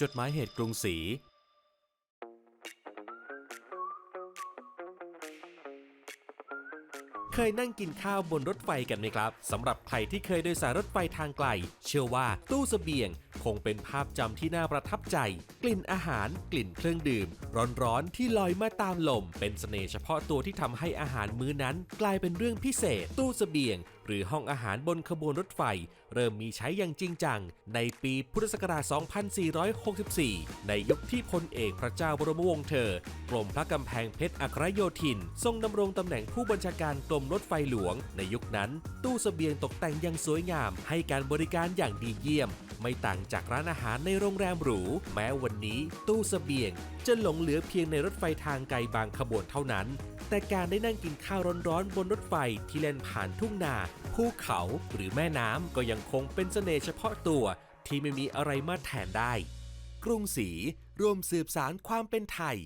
จดหมายเหตุกรุงศรี เคยนั่งกินข้าวบนรถไฟกันไหมครับสำหรับใครที่เคยโดยสารรถไฟทางไกล เชื่อว่าตู้เสบียงคงเป็นภาพจำที่น่าประทับใจ กลิ่นอาหาร กลิ่นเครื่องดื่ม ร้อนๆ ที่ลอยมาตามลม เป็นเสน่ห์เฉพาะตัวที่ทำให้อาหารมื้อนั้น กลายเป็นเรื่องพิเศษ ตู้เสบียง หรือห้องอาหารบนขบวนรถไฟ เริ่มมีใช้อย่างจริงจัง ในปีพุทธศักราช 2464 ในยุคที่พลเอกพระเจ้าบรมวงศ์เธอกรมพระกำแพงเพชรอัครโยธิน ทรงดำรงตำแหน่งผู้บัญชาการกรมรถไฟหลวง ในยุคนั้น ตู้เสบียงตกแต่งอย่างสวยงาม ให้การบริการอย่างดีเยี่ยม ไม่ต่างจากร้านอาหารในโรงแรมหรู แม้วันนี้ตู้เสบียง จะหลงเหลือเพียงในรถไฟทางไกลบางขบวนเท่านั้น แต่การได้นั่งกินข้าวร้อนๆบนรถไฟที่เล่นผ่านทุ่งนาภูเขาหรือแม่น้ำก็ยังคงเป็นเสน่ห์เฉพาะตัวที่ไม่มีอะไรมาแทนได้ กรุงศรีรวมสืบสารความเป็นไทย